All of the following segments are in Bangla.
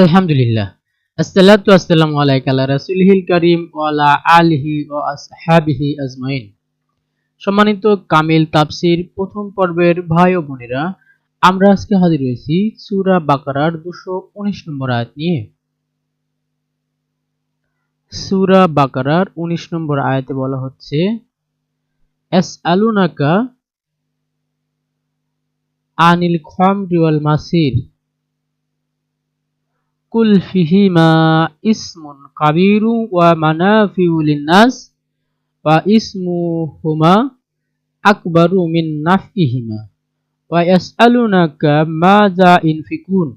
আলহামদুলিল্লাহ। আসসালাতু আসসালামু আলাইকা আলা রাসূলিহিল কারীম আলিহি আসহাবিহি আজমাইন। সম্মানিত কামিল তাফসীর প্রথম পর্বের ভাই ও বোনেরা, আমরা আজকে হাজির হয়েছি সূরা বাকারার 219 নম্বর আয়াত নিয়ে। সূরা বাকারার 19 নম্বর আয়াতে বলা হচ্ছে, আসআলুনাকা আনিল খামরি ওয়াল মাসির। কুল ফিহিমা ইসমুন কাবিরু ওয়া মানাফিউ লিন্নাস ওয়া ইসমুহুমা আকবারু মিন নাফইহিমা ওয়া ইয়াসআলুনাকা মাযা ইনফিকুন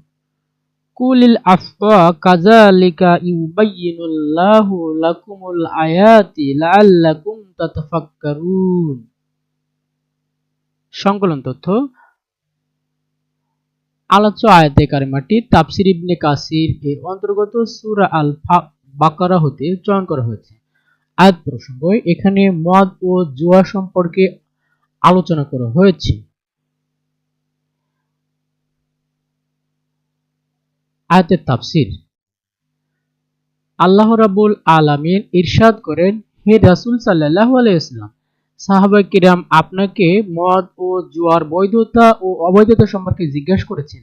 কুলিল আফওয়া কাযালিকা ইউবাইয়িনুল্লাহু লাকুমুল আয়াতি লাআল্লাকুম তাতাফাক্কারুন সংকলন তথ্য আলোচ্য আয়াতে কারিমাটি তাফসির ইবনে কাসির এর অন্তর্গত সূরা আল বাকারা হতে চয়ন করা হয়েছে। আয়াত প্রসঙ্গ, এখানে মদ ও জুয়া সম্পর্কে আলোচনা করা হয়েছে। আয়াতের তাফসির, আল্লাহ রাবুল আলামিন ইরশাদ করেন, হে রাসূল সাল্লাল্লাহু আলাইহি ওয়াসাল্লাম সাহাবা কিরাম আপনাকে মদ ও জুয়ার বৈধতা ও অবৈধতা সম্পর্কে জিজ্ঞাসা করেছেন।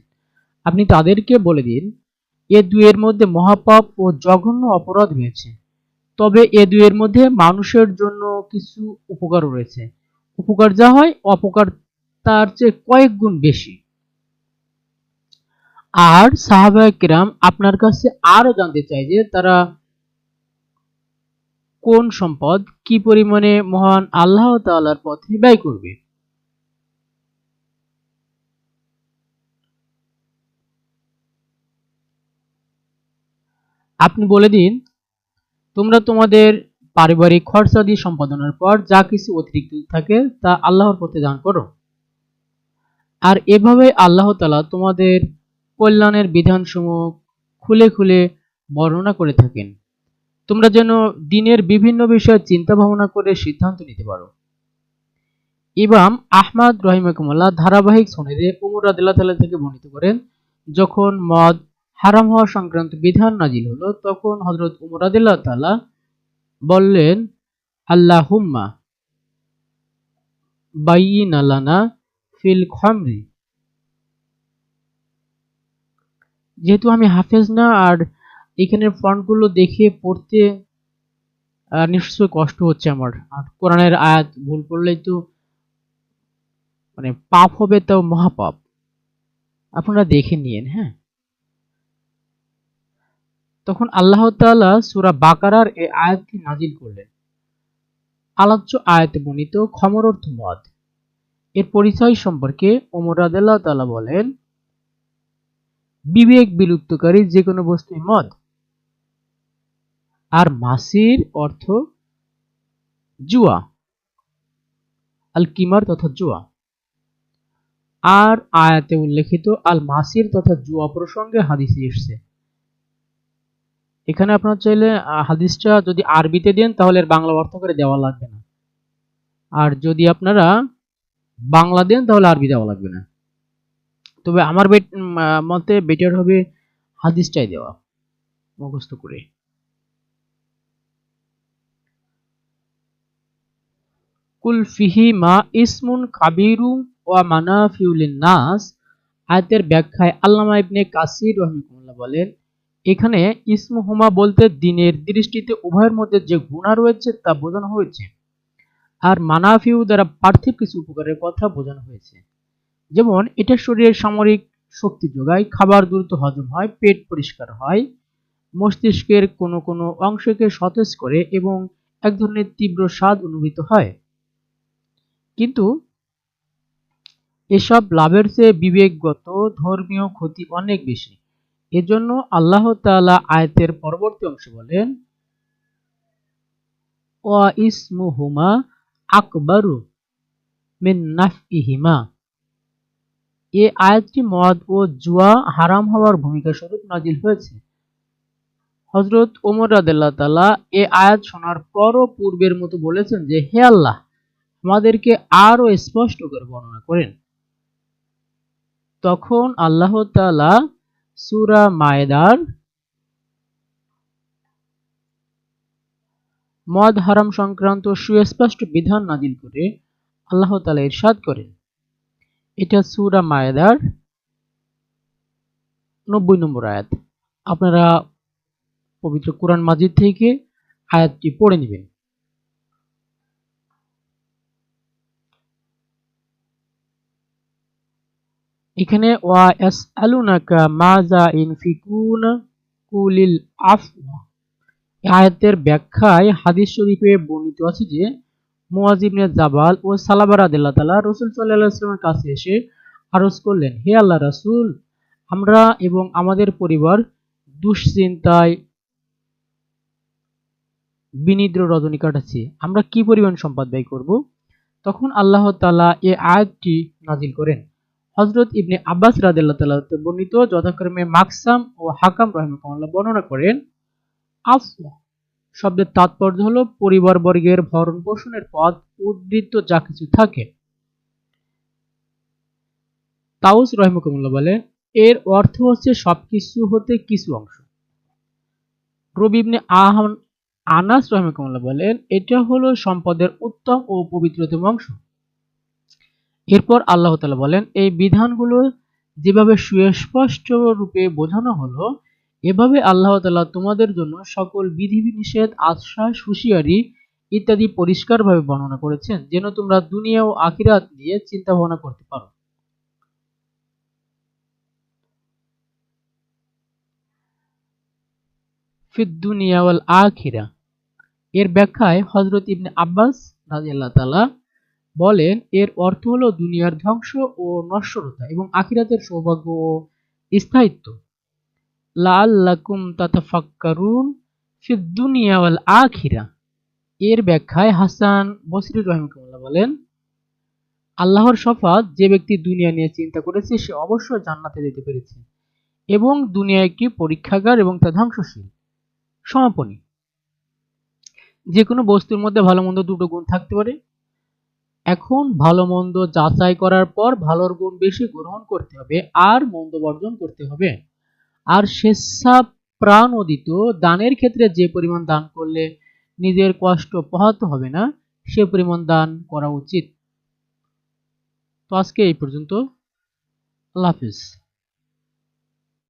আপনি তাদেরকে বলে দিন, এ দুয়ের মধ্যে মহাপাপ ও জঘন্য অপরাধ রয়েছে। তবে এ দুয়ের মধ্যে মানুষের জন্য কিছু উপকার রয়েছে। উপকার যা হয়, অপকার তার চেয়ে কয়েক গুণ বেশি। আর সাহাবা কিরাম আপনার কাছে আরও জানতে চাই যে তারা কোন সম্পদ কি পরিমাণে মহান আল্লাহ তাআলার পথে ব্যয় করবে? আপনি বলে দিন, তোমরা তোমাদের পারিবারিক খরচাদি সম্পাদনের পর যা কিছু অতিরিক্ত থাকে তা আল্লাহর পথে দান করো। আর এভাবে আল্লাহ তালা তোমাদের কল্যাণের বিধানসমূহ খুলে খুলে বর্ণনা করে থাকেন। তোমরা যেন দিনের বিভিন্ন বিষয়ে চিন্তা ভাবনা করে সিদ্ধান্ত নিতে পারো। ইমাম আহমদ রহিমাকুমুল্লাহ ধারাবাহিক সনেদে উমর আদিল্লাহ থেকে বর্ণিত করেন, যখন মদ হারাম হওয়া সংক্রান্ত বিধান নাজিল হলো, তখন হজরত উমর আদিল্লাহ তাল্লাহ বললেন আল্লাহ হুম্মা বাইন আলানা ফিল খামরি। যেহেতু আমি হাফেজ না, আর এখানের ফন্টগুলো দেখে পড়তে নিশ্চয়ই কষ্ট হচ্ছে আমার। আর কোরআনের আয়াত, ভুল করলেই তো মানে পাপ হবে তাও মহাপাপ। আপনারা দেখে নিয়েন হ্যাঁ? তখন আল্লাহ তাআলা সূরা বাকারার এই আয়াতটি নাজিল করলেন। আলোচ্য আয়াতে বর্ণিত ক্ষমর অর্থ মদ। এর পরিচয় সম্পর্কে ওমর রাদিয়াল্লাহু তাআলা বলেন, বিবেক বিলুপ্তকারী যে কোনো বস্তুই মদ। আর মাসির অর্থ জুয়া। আল কিমার তথা জুয়া। আর আয়াতে উল্লেখিত আল মাসির তথা জুয়া প্রসঙ্গে হাদিসে এসছে। এখানে আপনার চাইলে হাদিসটা যদি আরবিতে দেন, তাহলে এর বাংলা অর্থ করে দেওয়া লাগবে না। আর যদি আপনারা বাংলা দেন, তাহলে আরবি দেওয়া লাগবে না। তবে আমার মতে বেটার হবে হাদিসটাই দেওয়া। মুখস্থ করে। কুল ফিহি মা ইসমুন কাবিরু ওয়া মানাফিউলিন নাস আয়াতের ব্যাখ্যায় আল্লামা ইবনে কাসির রহমাহুল্লাহ বলেন, এখানে ইসমুহুমা বলতে দিনের দৃষ্টিতে উভয়ের মধ্যে যে গুণা রয়েছে তা বোঝানো হয়েছে। আর মানাফিউ দ্বারা পার্থিব কিছু উপকারের কথা বোঝানো হয়েছে। যেমন, এটা শরীরের সামরিক শক্তি যোগায়, খাবার দ্রুত হজম হয়, পেট পরিষ্কার হয়, মস্তিষ্কের কোনো কোনো অংশকে সতেজ করে এবং এক ধরনের তীব্র স্বাদ অনুভূত হয়। কিন্তু এসব লাভের চেয়ে বিবেকগত, ধর্মীয় ক্ষতি অনেক বেশি। এজন্য আল্লাহ তাআলা আয়াতের পরবর্তী অংশে বলেন, ওয়া ইসমুহুমা আকবারু মিন এ আয়াতটি মদ ও জুয়া হারাম হওয়ার ভূমিকা স্বরূপ নাজিল হয়েছে। হজরত ওমর রাদেল্লা তালা এ আয়াত শোনার পরও পূর্বের মতো বলেছেন যে, হে আল্লাহ আমাদেরকে আরও স্পষ্ট করে বর্ণনা করেন। তখন আল্লাহ তালা সুরা মায়েদার মদ হারাম সংক্রান্ত সুস্পষ্ট বিধান নাজিল করে আল্লাহ তালা ইরশাদ করেন। এটা সুরা মায়েদার নব্বই নম্বর আয়াত। আপনারা পবিত্র কোরআন মাজিদ থেকে আয়াতটি পড়ে নেবেন। এখানে, ওয়া ইয়াসআলুনাকা মাজা ইনফিকুন কুলিল আফওয়া। আয়াতের ব্যাখ্যায় হাদিস শরীফে বর্ণিত আছে যে মুয়াজ ইবনে জাবাল ও সালাবা রাদিয়াল্লাহু তাআলা রাসূল আলাইহি কাছে এসে আরজ করলেন, হে আল্লাহ রাসূল, আমরা এবং আমাদের পরিবার দুশ্চিন্তায় বিনিদ্র রজনী কাটাচ্ছি। আমরা কি পরিমাণ সম্পদ ব্যয় করব? তখন আল্লাহ তালা এ আয়াতটি নাজিল করেন। হযরত ইবনে আব্বাস রাদিয়াল্লাহু তাআলা বর্ণিত যথাক্রমে মাকসাম ও হাকাম রাহিমাহুল্লাহ বর্ণনা করেন, আফওয়া শব্দের তাৎপর্য হলো পরিবার বর্গের ভরণ পোষণের পথ উদ্বৃত্ত যা কিছু থাকে। তাউস রহিমকুমুল্লাহ বলেন, এর অর্থ হচ্ছে সবকিছু হতে কিছু অংশ। রবিবনে আহম আনাস রহিমকুমুল্লাহ বলেন, এটা হলো সম্পদের উত্তম ও পবিত্রতম অংশ। এরপর আল্লাহ তালা বলেন, এই বিধানগুলো যেভাবে সুস্পষ্ট রূপে বোঝানো হলো, এভাবে আল্লাহ তালা তোমাদের জন্য সকল বিধিনিষেধ, আশ্রয়, হুঁশিয়ারি ইত্যাদি পরিষ্কারভাবে বর্ণনা করেছেন, যেন তোমরা দুনিয়া ও আখিরাত নিয়ে চিন্তা ভাবনা করতে পারো। ফিদ্দুনিয়া ওয়াল আখিরা। এর ব্যাখ্যায় হজরত ইবনে আব্বাস রাজিয়াল্লাহ তালা বলেন, এর অর্থ হলো দুনিয়ার ধ্বংস ও নশ্বরতা এবং আখিরাতের সৌভাগ্য ও স্থায়িত্ব। লাআল্লাকুম তাতাফাক্কারুন ফিদ দুনিয়া ওয়াল আখিরা। এর ব্যাখ্যায় হাসান বসরি রহিমকুল্লাহ বলেন, আল্লাহর শফাত যে ব্যক্তি দুনিয়া নিয়ে চিন্তা করেছে, সে অবশ্যই জান্নাতে যেতে পেরেছে এবং দুনিয়া একটি পরীক্ষাগার এবং তা ধ্বংসশীল। সমাপনী। যে কোনো বস্তুর মধ্যে ভালো মন্দ দুটো গুণ থাকতে পারে এখন ভালো মন্দ যাচাই করার পর ভালোর গুণ বেশি গ্রহণ করতে হবে আর মন্দ বর্জন করতে হবে। আর স্বেচ্ছা প্রাণ অদিত দানের ক্ষেত্রে যে পরিমাণ দান করলে নিজের কষ্ট পোহাতে হবে না, সে পরিমাণ দান করা উচিত। তো আজকে এই পর্যন্ত। আল্লাহ হাফিজ।